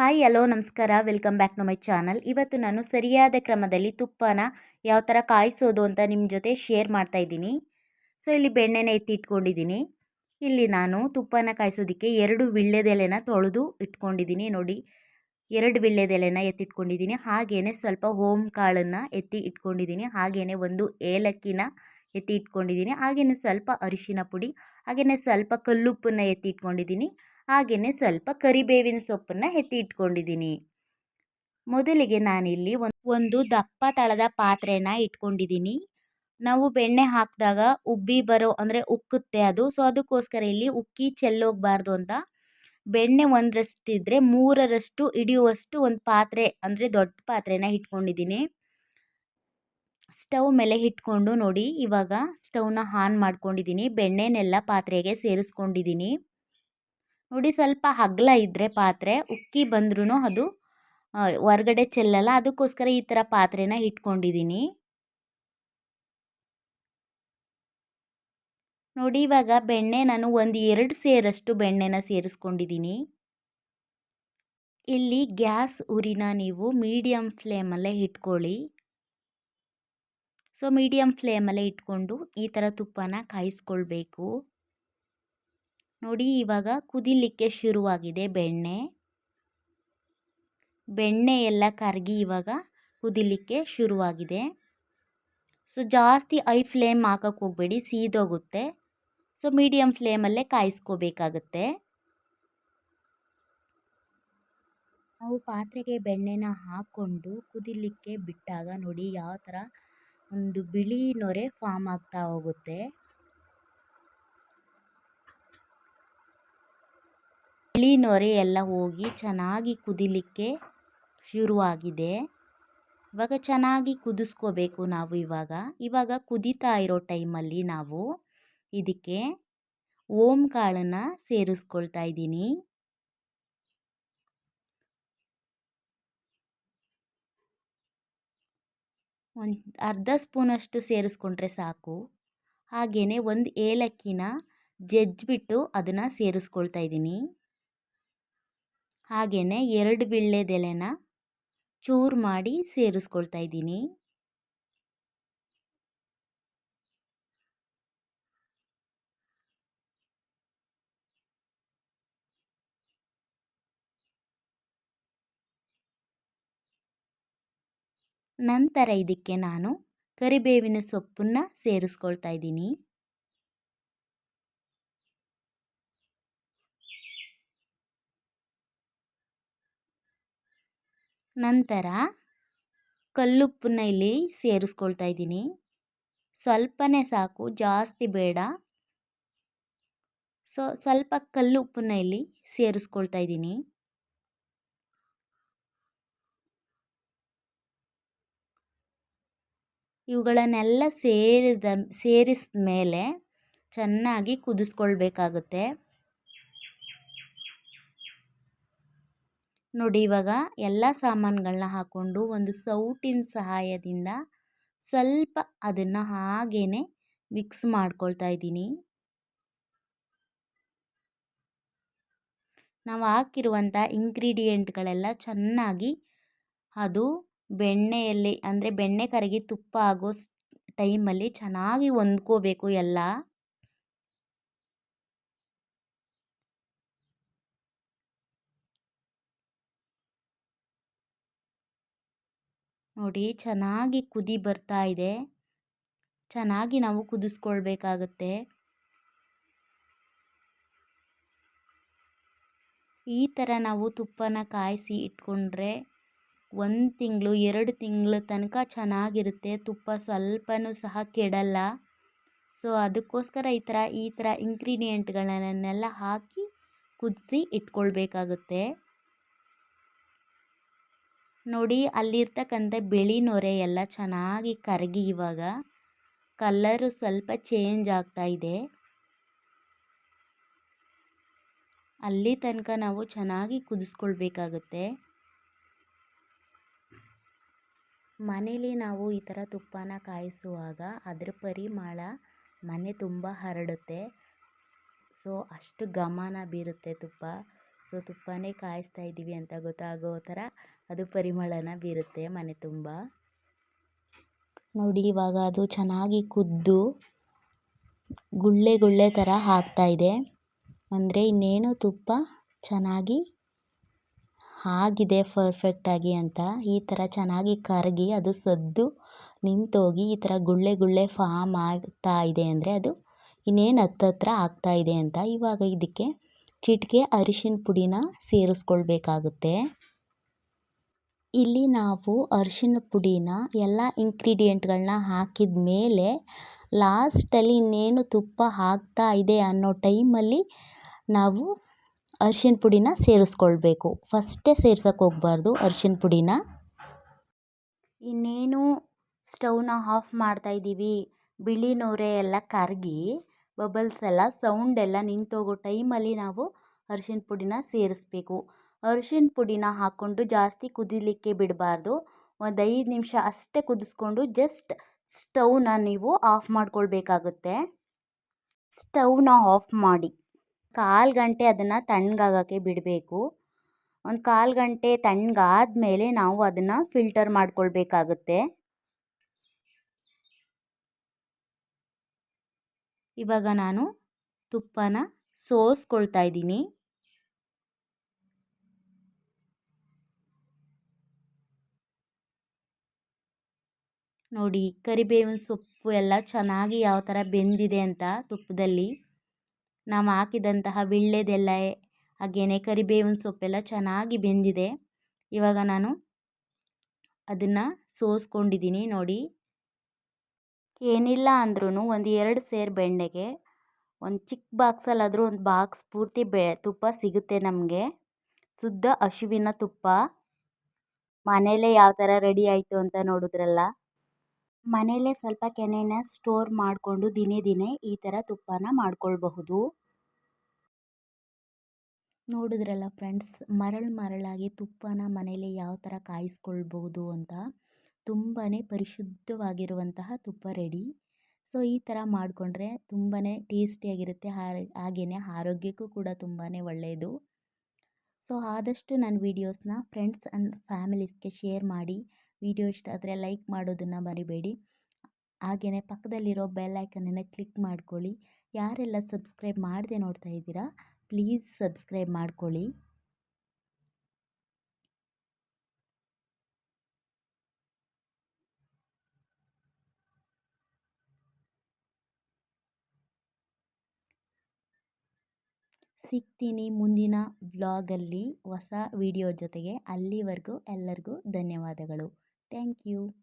Hi, hello, ನಮಸ್ಕಾರ. Welcome back to my channel. ಇವತ್ತು ನಾನು ಸರಿಯಾದ ಕ್ರಮದಲ್ಲಿ ತುಪ್ಪನ ಯಾವ ಥರ ಕಾಯಿಸೋದು ಅಂತ ನಿಮ್ಮ ಜೊತೆ ಶೇರ್ ಮಾಡ್ತಾ ಇದ್ದೀನಿ. ಸೊ, ಇಲ್ಲಿ ಬೆಣ್ಣೆನ ಎತ್ತಿ ಇಟ್ಕೊಂಡಿದ್ದೀನಿ ಇಲ್ಲಿ ನಾನು ತುಪ್ಪನ ಕಾಯಿಸೋದಕ್ಕೆ ಎರಡು ವಿಳ್ಳೆದೆಲೆನ ತೊಳೆದು ಇಟ್ಕೊಂಡಿದ್ದೀನಿ. ನೋಡಿ, ಎರಡು ವಿಳ್ಳೆದೆಲೆನ ಎತ್ತಿಟ್ಕೊಂಡಿದ್ದೀನಿ. ಹಾಗೆಯೇ ಸ್ವಲ್ಪ ಹೋಮ್ ಕಾಳನ್ನು ಎತ್ತಿ ಇಟ್ಕೊಂಡಿದ್ದೀನಿ. ಹಾಗೆಯೇ ಒಂದು ಏಲಕ್ಕಿನ ಎತ್ತಿ ಇಟ್ಕೊಂಡಿದ್ದೀನಿ. ಹಾಗೆಯೇ ಸ್ವಲ್ಪ ಅರಿಶಿನ ಪುಡಿ ಹಾಗೆಯೇ ಸ್ವಲ್ಪ ಕಲ್ಲುಪ್ಪನ್ನು ಎತ್ತಿ ಇಟ್ಕೊಂಡಿದ್ದೀನಿ. ಹಾಗೆಯೇ ಸ್ವಲ್ಪ ಕರಿಬೇವಿನ ಸೊಪ್ಪನ್ನು ಎತ್ತಿ ಇಟ್ಕೊಂಡಿದ್ದೀನಿ. ಮೊದಲಿಗೆ ನಾನಿಲ್ಲಿ ಒಂದು ದಪ್ಪ ತಳದ ಪಾತ್ರೆನ ಇಟ್ಕೊಂಡಿದ್ದೀನಿ. ನಾವು ಬೆಣ್ಣೆ ಹಾಕಿದಾಗ ಉಬ್ಬಿ ಬರೋ, ಅಂದರೆ ಉಕ್ಕುತ್ತೆ ಅದು. ಸೊ, ಅದಕ್ಕೋಸ್ಕರ ಇಲ್ಲಿ ಉಕ್ಕಿ ಚೆಲ್ಲೋಗಬಾರ್ದು ಅಂತ ಬೆಣ್ಣೆ ಒಂದರಷ್ಟಿದ್ರೆ ಮೂರರಷ್ಟು ಹಿಡಿಯುವಷ್ಟು ಒಂದು ಪಾತ್ರೆ, ಅಂದರೆ ದೊಡ್ಡ ಪಾತ್ರೆನ ಇಟ್ಕೊಂಡಿದ್ದೀನಿ. ಸ್ಟವ್ ಮೇಲೆ ಇಟ್ಕೊಂಡು ನೋಡಿ, ಇವಾಗ ಸ್ಟವ್ನ ಆನ್ ಮಾಡ್ಕೊಂಡಿದ್ದೀನಿ. ಬೆಣ್ಣೆನೆಲ್ಲ ಪಾತ್ರೆಗೆ ಸೇರಿಸ್ಕೊಂಡಿದ್ದೀನಿ. ನೋಡಿ ಸ್ವಲ್ಪ ಅಗಲ ಇದ್ದರೆ ಪಾತ್ರೆ, ಉಕ್ಕಿ ಬಂದ್ರೂ ಅದು ಹೊರ್ಗಡೆ ಚೆಲ್ಲಲ್ಲ. ಅದಕ್ಕೋಸ್ಕರ ಈ ಥರ ಪಾತ್ರೆನ ಇಟ್ಕೊಂಡಿದ್ದೀನಿ ನೋಡಿ ಇವಾಗ ಬೆಣ್ಣೆ ನಾನು ಒಂದು ಎರಡು ಸೇರಷ್ಟು ಬೆಣ್ಣೆನ ಸೇರಿಸ್ಕೊಂಡಿದ್ದೀನಿ ಇಲ್ಲಿ ಗ್ಯಾಸ್ ಉರಿನ ನೀವು ಮೀಡಿಯಮ್ ಫ್ಲೇಮಲ್ಲೇ ಇಟ್ಕೊಳ್ಳಿ. ಸೊ ಮೀಡಿಯಮ್ ಫ್ಲೇಮಲ್ಲೇ ಇಟ್ಕೊಂಡು ಈ ಥರ ತುಪ್ಪನ ಕಾಯಿಸ್ಕೊಳ್ಬೇಕು. ನೋಡಿ ಇವಾಗ ಕುದಿಲಿಕ್ಕೆ ಶುರುವಾಗಿದೆ ಬೆಣ್ಣೆ. ಬೆಣ್ಣೆ ಎಲ್ಲ ಕರಗಿ ಇವಾಗ ಕುದಿಲಿಕ್ಕೆ ಶುರುವಾಗಿದೆ. ಸೊ ಜಾಸ್ತಿ ಐ ಫ್ಲೇಮ್ ಹಾಕಕ್ಕೆ ಹೋಗಬೇಡಿ, ಸೀದೋಗುತ್ತೆ. ಸೊ ಮೀಡಿಯಮ್ ಫ್ಲೇಮಲ್ಲೇ ಕಾಯಿಸ್ಕೋಬೇಕಾಗತ್ತೆ. ನಾವು ಪಾತ್ರೆಗೆ ಬೆಣ್ಣೆನ ಹಾಕ್ಕೊಂಡು ಕುದಿಲಿಕ್ಕೆ ಬಿಟ್ಟಾಗ ನೋಡಿ ಯಾವ ಥರ ಒಂದು ಬಿಳಿ ನೊರೆ ಫಾರ್ಮ್ ಆಗ್ತಾ ಹೋಗುತ್ತೆ. ಬಿಳಿ ನೊರೆ ಎಲ್ಲ ಹೋಗಿ ಚೆನ್ನಾಗಿ ಕುದಿಲಿಕ್ಕೆ ಶುರುವಾಗಿದೆ. ಇವಾಗ ಚೆನ್ನಾಗಿ ಕುದಿಸ್ಕೋಬೇಕು ನಾವು ಇವಾಗ. ಇವಾಗ ಕುದೀತಾ ಇರೋ ಟೈಮಲ್ಲಿ ನಾವು ಇದಕ್ಕೆ ಓಂ ಕಾಳನ್ನು ಸೇರಿಸ್ಕೊಳ್ತಾ ಇದ್ದೀನಿ. ಒಂದು ಅರ್ಧ ಸ್ಪೂನಷ್ಟು ಸೇರಿಸ್ಕೊಂಡ್ರೆ ಸಾಕು. ಹಾಗೆಯೇ ಒಂದು ಏಲಕ್ಕಿನ ಜಜ್ಜಿಬಿಟ್ಟು ಅದನ್ನು ಸೇರಿಸ್ಕೊಳ್ತಾ ಇದ್ದೀನಿ. ಹಾಗೆಯೇ ಎರಡು ವೀಳ್ಯದೆಲೆನ ಚೂರು ಮಾಡಿ ಸೇರಿಸ್ಕೊಳ್ತಾ ಇದ್ದೀನಿ. ನಂತರ ಇದಕ್ಕೆ ನಾನು ಕರಿಬೇವಿನ ಸೊಪ್ಪನ್ನು ಸೇರಿಸ್ಕೊಳ್ತಾ ಇದ್ದೀನಿ. ನಂತರ ಕಲ್ಲುಪ್ಪನ್ನ ಇಲ್ಲಿ ಸೇರಿಸ್ಕೊಳ್ತಾ ಇದ್ದೀನಿ. ಸ್ವಲ್ಪನೇ ಸಾಕು, ಜಾಸ್ತಿ ಬೇಡ. ಸೊ, ಸ್ವಲ್ಪ ಕಲ್ಲುಪ್ಪನ್ನ ಇಲ್ಲಿ ಸೇರಿಸ್ಕೊಳ್ತಾ ಇದ್ದೀನಿ. ಇವುಗಳನ್ನೆಲ್ಲ ಸೇರಿದ ಸೇರಿಸಿದ ಮೇಲೆ ಚೆನ್ನಾಗಿ ಕುದಿಸ್ಕೊಳ್ಬೇಕಾಗುತ್ತೆ. ನೋಡಿ ಇವಾಗ ಎಲ್ಲ ಸಾಮಾನುಗಳನ್ನ ಹಾಕ್ಕೊಂಡು ಒಂದು ಸೌಟಿನ ಸಹಾಯದಿಂದ ಸ್ವಲ್ಪ ಅದನ್ನು ಹಾಗೇ ಮಿಕ್ಸ್ ಮಾಡ್ಕೊಳ್ತಾ ಇದ್ದೀನಿ. ನಾವು ಹಾಕಿರುವಂಥ ಇಂಗ್ರೀಡಿಯೆಂಟ್ಗಳೆಲ್ಲ ಚೆನ್ನಾಗಿ ಅದು ಬೆಣ್ಣೆಯಲ್ಲಿ, ಅಂದರೆ ಬೆಣ್ಣೆ ಕರಗಿ ತುಪ್ಪ ಆಗೋ ಟೈಮಲ್ಲಿ ಚೆನ್ನಾಗಿ ಹೊಂದ್ಕೋಬೇಕು ಎಲ್ಲ. ನೋಡಿ ಚೆನ್ನಾಗಿ ಕುದಿ ಬರ್ತಾ ಇದೆ. ಚೆನ್ನಾಗಿ ನಾವು ಕುದಿಸ್ಕೊಳ್ಬೇಕಾಗತ್ತೆ. ಈ ಥರ ನಾವು ತುಪ್ಪನ ಕಾಯಿಸಿ ಇಟ್ಕೊಂಡ್ರೆ ಒಂದು ತಿಂಗಳು, ಎರಡು ತಿಂಗಳ ತನಕ ಚೆನ್ನಾಗಿರುತ್ತೆ. ತುಪ್ಪ ಸ್ವಲ್ಪನೂ ಸಹ ಕೆಡಲ್ಲ. ಸೊ, ಅದಕ್ಕೋಸ್ಕರ ಈ ಥರ ಈ ಥರ ಇಂಗ್ರೀಡಿಯೆಂಟ್ಗಳನ್ನೆಲ್ಲ ಹಾಕಿ ಕುದಿಸಿ ಇಟ್ಕೊಳ್ಬೇಕಾಗುತ್ತೆ. ನೋಡಿ, ಅಲ್ಲಿರ್ತಕ್ಕಂಥ ಬಿಳಿ ನೊರೆ ಎಲ್ಲ ಚೆನ್ನಾಗಿ ಕರಗಿ ಇವಾಗ ಕಲ್ಲರು ಸ್ವಲ್ಪ ಚೇಂಜ್ ಆಗ್ತಾ ಇದೆ. ಅಲ್ಲಿ ತನಕ ನಾವು ಚೆನ್ನಾಗಿ ಕುದಿಸ್ಕೊಳ್ಬೇಕಾಗುತ್ತೆ. ಮನೇಲಿ ನಾವು ಈ ಥರ ತುಪ್ಪನ ಕಾಯಿಸುವಾಗ ಅದರ ಪರಿಮಳ ಮನೆ ತುಂಬ ಹರಡುತ್ತೆ. ಸೊ, ಅಷ್ಟು ಗಮನ ಬೀರುತ್ತೆ ತುಪ್ಪ. ಸೊ, ತುಪ್ಪನೇ ಕಾಯಿಸ್ತಾ ಇದ್ದೀವಿ ಅಂತ ಗೊತ್ತಾಗೋ ಥರ ಅದು ಪರಿಮಳನ ಬೀರುತ್ತೆ ಮನೆ ತುಂಬ. ನೋಡಿ, ಇವಾಗ ಅದು ಚೆನ್ನಾಗಿ ಕುದ್ದು ಗುಳ್ಳೆ ಗುಳ್ಳೆ ಥರ ಇದೆ. ಅಂದರೆ ಇನ್ನೇನು ತುಪ್ಪ ಚೆನ್ನಾಗಿ ಆಗಿದೆ ಪರ್ಫೆಕ್ಟಾಗಿ ಅಂತ. ಈ ಥರ ಚೆನ್ನಾಗಿ ಕರಗಿ ಅದು ಸದ್ದು ನಿಂತೋಗಿ ಈ ಥರ ಗುಳ್ಳೆ ಗುಳ್ಳೆ ಫಾಮ್ ಆಗ್ತಾ ಇದೆ ಅಂದರೆ ಅದು ಇನ್ನೇನು ಹತ್ತತ್ರ ಆಗ್ತಾ ಇದೆ ಅಂತ. ಇವಾಗ ಇದಕ್ಕೆ ಚಿಟಿಕೆ ಅರಿಶಿನ ಪುಡಿನ ಸೇರಿಸ್ಕೊಳ್ಬೇಕಾಗುತ್ತೆ. ಇಲ್ಲಿ ನಾವು ಅರಿಶಿನ ಪುಡಿನ ಎಲ್ಲ ಇಂಗ್ರೀಡಿಯೆಂಟ್ಗಳನ್ನ ಹಾಕಿದ ಮೇಲೆ ಲಾಸ್ಟಲ್ಲಿ ಇನ್ನೇನು ತುಪ್ಪ ಆಗ್ತಾ ಇದೆ ಅನ್ನೋ ಟೈಮಲ್ಲಿ ನಾವು ಅರಿಶಿನ ಪುಡಿನ ಸೇರಿಸ್ಕೊಳ್ಬೇಕು. ಫಸ್ಟೇ ಸೇರ್ಸೋಕೆ ಹೋಗ್ಬಾರ್ದು ಅರಿಶಿನ ಪುಡಿನ. ಇನ್ನೇನು ಸ್ಟವ್ನ ಆಫ್ ಮಾಡ್ತಾ ಇದ್ದೀವಿ. ಬಿಳಿ ನೋರೆ ಎಲ್ಲ ಕರಗಿ ಬಬಲ್ಸ್ ಎಲ್ಲ ಸೌಂಡ್ ಎಲ್ಲ ನಿಂತೋಗೋ ಟೈಮಲ್ಲಿ ನಾವು ಅರಿಶಿನ ಪುಡಿನ ಸೇರಿಸ್ಬೇಕು. ಅರಿಶಿನ ಪುಡಿನ ಹಾಕ್ಕೊಂಡು ಜಾಸ್ತಿ ಕುದಿಲಿಕ್ಕೆ ಬಿಡಬಾರ್ದು. ಒಂದು ಐದು ನಿಮಿಷ ಅಷ್ಟೇ ಕುದಿಸ್ಕೊಂಡು ಜಸ್ಟ್ ಸ್ಟವ್ನ ನೀವು ಆಫ್ ಮಾಡ್ಕೊಳ್ಬೇಕಾಗುತ್ತೆ. ಸ್ಟವ್ನ ಆಫ್ ಮಾಡಿ. ಕಾಲು ಗಂಟೆ ಅದನ್ನು ತಣ್ಣಗಾಗೋಕ್ಕೆ ಬಿಡಬೇಕು. ಒಂದು ಕಾಲು ಗಂಟೆ ತಣ್ಣಗಾದ್ಮೇಲೆ ನಾವು ಅದನ್ನು ಫಿಲ್ಟರ್ ಮಾಡ್ಕೊಳ್ಬೇಕಾಗುತ್ತೆ. ಇವಾಗ ನಾನು ತುಪ್ಪನ ಸೋಸ್ಕೊಳ್ತಾ ಇದ್ದೀನಿ. ನೋಡಿ ಕರಿಬೇವಿನ ಸೊಪ್ಪು ಎಲ್ಲ ಚೆನ್ನಾಗಿ ಯಾವ ಥರ ಬೆಂದಿದೆ ಅಂತ ತುಪ್ಪದಲ್ಲಿ. ನಾವು ಹಾಕಿದಂತಹ ವಿಳ್ಳೆದೆಲ್ಲ ಹಾಗೆಯೇ ಕರಿಬೇವಿನ ಸೊಪ್ಪೆಲ್ಲ ಚೆನ್ನಾಗಿ ಬೆಂದಿದೆ. ಇವಾಗ ನಾನು ಅದನ್ನು ಸೋಸ್ಕೊಂಡಿದ್ದೀನಿ ನೋಡಿ. ಏನಿಲ್ಲ ಅಂದ್ರೂ ಒಂದು ಎರಡು ಸೇರು ಬೆಣ್ಣೆಗೆ, ಒಂದು ಚಿಕ್ಕ ಬಾಕ್ಸಲ್ಲಾದರೂ ಒಂದು ಬಾಕ್ಸ್ ಪೂರ್ತಿ ಬೆ, ತುಪ್ಪ ಸಿಗುತ್ತೆ ನಮಗೆ. ಶುದ್ಧ ಹಸುವಿನ ತುಪ್ಪ. ಮನೆಯಲ್ಲೇ ಯಾವ ಥರ ರೆಡಿ ಆಯಿತು ಅಂತ ನೋಡಿದ್ರಲ್ಲ. ಮನೆಯಲ್ಲೇ ಸ್ವಲ್ಪ ಕೆನೆನ ಸ್ಟೋರ್ ಮಾಡಿಕೊಂಡು ದಿನೇ ದಿನೇ ಈ ಥರ ತುಪ್ಪನ ಮಾಡ್ಕೊಳ್ಬಹುದು. ನೋಡಿದ್ರಲ್ಲ ಫ್ರೆಂಡ್ಸ್ ಮರಳು ಮರಳಾಗಿ ತುಪ್ಪನ ಮನೇಲಿ ಯಾವ ಥರ ಕಾಯಿಸ್ಕೊಳ್ಬಹುದು ಅಂತ ತುಂಬಾ ಪರಿಶುದ್ಧವಾಗಿರುವಂತಹ ತುಪ್ಪ ರೆಡಿ ಸೊ ಈ ಥರ ಮಾಡಿಕೊಂಡ್ರೆ ತುಂಬಾ ಟೇಸ್ಟಿಯಾಗಿರುತ್ತೆ ಹಾಗೆಯೇ ಆರೋಗ್ಯಕ್ಕೂ ಕೂಡ ತುಂಬಾ ಒಳ್ಳೆಯದು ಸೊ ಆದಷ್ಟು ನನ್ನ ವೀಡಿಯೋಸ್ನ ಫ್ರೆಂಡ್ಸ್ ಆ್ಯಂಡ್ ಫ್ಯಾಮಿಲೀಸ್ಗೆ ಶೇರ್ ಮಾಡಿ ವಿಡಿಯೋ ಇಷ್ಟ ಆದರೆ ಲೈಕ್ ಮಾಡೋದನ್ನು ಮರಿಬೇಡಿ. ಹಾಗೆಯೇ ಪಕ್ಕದಲ್ಲಿರೋ ಬೆಲ್ ಕ್ಲಿಕ್ ಮಾಡ್ಕೊಳ್ಳಿ. ಯಾರೆಲ್ಲ ಸಬ್ಸ್ಕ್ರೈಬ್ ಮಾಡದೆ ನೋಡ್ತಾ ಇದ್ದೀರಾ, ಪ್ಲೀಸ್ ಸಬ್ಸ್ಕ್ರೈಬ್ ಮಾಡ್ಕೊಳ್ಳಿ. ಸಿಗ್ತೀನಿ ಮುಂದಿನ ವ್ಲಾಗಲ್ಲಿ ಹೊಸ ವಿಡಿಯೋ ಜೊತೆಗೆ ಅಲ್ಲಿವರೆಗೂ ಎಲ್ಲರಿಗೂ ಧನ್ಯವಾದಗಳು. Thank you.